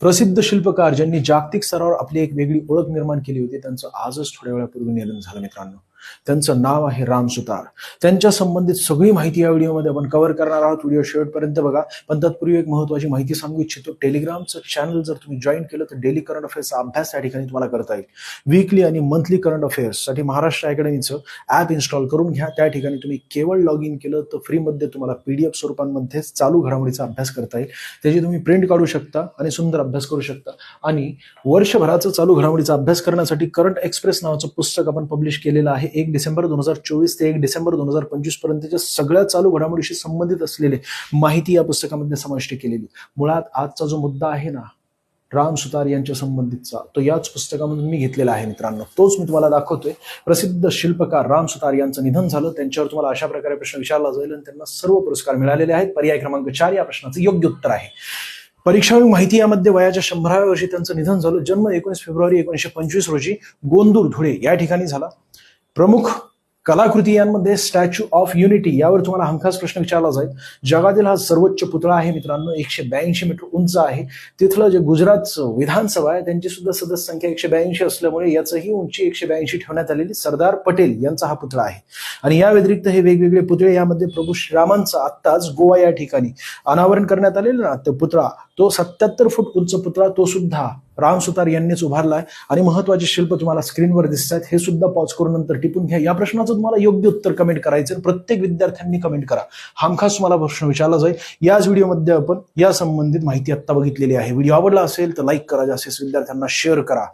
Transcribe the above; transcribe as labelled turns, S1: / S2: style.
S1: प्रसिद्ध शिल्पकार ज्यांनी जागतिक स्तरावर आपली एक वेगळी ओळख निर्माण केली होती त्यांचं आजच थोड्या वेळापूर्वी निधन झालं मित्रांनो. त्यांचं नाव आहे राम सुतार. त्यांच्या संबंधित सगळी माहिती या व्हिडिओमध्ये आपण कव्हर करणार आहोत. व्हिडिओ शेवटपर्यंत बघा. पण तत्पूर्वी एक महत्वाची माहिती सांगू इच्छितो. टेलिग्रामचं चॅनल जर तुम्ही जॉईन केलं तर डेली करंट अफेअर्सचा अभ्यास त्या ठिकाणी तुम्हाला करता येईल. वीकली आणि मंथली करंट अफेअर्ससाठी महाराष्ट्र अकॅडमीचं ॲप इन्स्टॉल करून घ्या. त्या ठिकाणी तुम्ही केवळ लॉग इन केलं तर फ्रीमध्ये तुम्हाला पीडीएफ स्वरूपांमध्ये चालू घडामोडीचा अभ्यास करता येईल. त्याची तुम्ही प्रिंट काढू शकता आणि सुंदर अभ्यास करू शकता. आणि वर्षभराचं चालू घडामोडीचा अभ्यास करण्यासाठी करंट एक्सप्रेस नावाचं पुस्तक आपण पब्लिश केलेलं आहे. एक डिसेंबर दोन हजार चोवीस ते एक डिसेंबर दोन हजार पंचवीस पर्यंतच्या सगळ्या चालू घडामोडीशी संबंधित असलेले माहिती या पुस्तकामध्ये समाविष्ट केलेली. मुळात आजचा जो मुद्दा आहे ना राम सुतार यांच्या संबंधितचा तो याच पुस्तकामधून मी घेतलेला आहे मित्रांनो. तोच मी तुम्हाला दाखवतोय. प्रसिद्ध शिल्पकार राम सुतार यांचं निधन झालं. त्यांच्यावर तुम्हाला अशा प्रकारे प्रश्न विचारला जाईल आणि त्यांना सर्व पुरस्कार मिळालेले आहेत. पर्याय क्रमांक चार या प्रश्नाचं योग्य उत्तर आहे. परीक्षा माहिती यामध्ये वयाच्या शंभराव्या वर्षी त्यांचं निधन झालं. जन्म एकोणीस फेब्रुवारी एकोणीसशे पंचवीस रोजी गोंदूर धुळे या ठिकाणी झाला. प्रमुख कलाकृती यांमध्ये स्टॅच्यू ऑफ युनिटी यावर तुम्हाला हमखास प्रश्न विचारला जाईल. जगातील हा सर्वोच्च पुतळा आहे मित्रांनो एकशे ब्याऐंशी मीटर उंच आहे. तिथलं जे गुजरातचं विधानसभा आहे त्यांची सुद्धा सदस्य संख्या एकशे ब्याऐंशी असल्यामुळे याचंही उंची एकशे ब्याऐंशी ठेवण्यात आलेली सरदार पटेल यांचा हा पुतळा आहे. आणि या व्यतिरिक्त हे वेगवेगळे पुतळे यामध्ये प्रभू श्रीरामांचा आत्ताच गोवा या ठिकाणी अनावरण करण्यात आलेला ना तो पुतळा तो सत्याहत्तर फूट उंच पुतळा तो सुद्धा राम सुतार यांनीच उभारलाय. आणि महत्त्वाचे शिल्प तुम्हाला स्क्रीनवर दिसत आहेत हे सुद्धा पॉज करून नंतर टिपून घ्या. या प्रश्नाचं तुम्हाला योग्य उत्तर कमेंट करायचं प्रत्येक विद्यार्थ्यांनी कमेंट करा. हमखास तुम्हाला प्रश्न विचारला जाईल याच व्हिडिओमध्ये आपण या संबंधित माहिती आत्ता बघितलेली आहे. व्हिडिओ आवडला असेल तर लाईक करा. जास्तीत विद्यार्थ्यांना शेअर करा.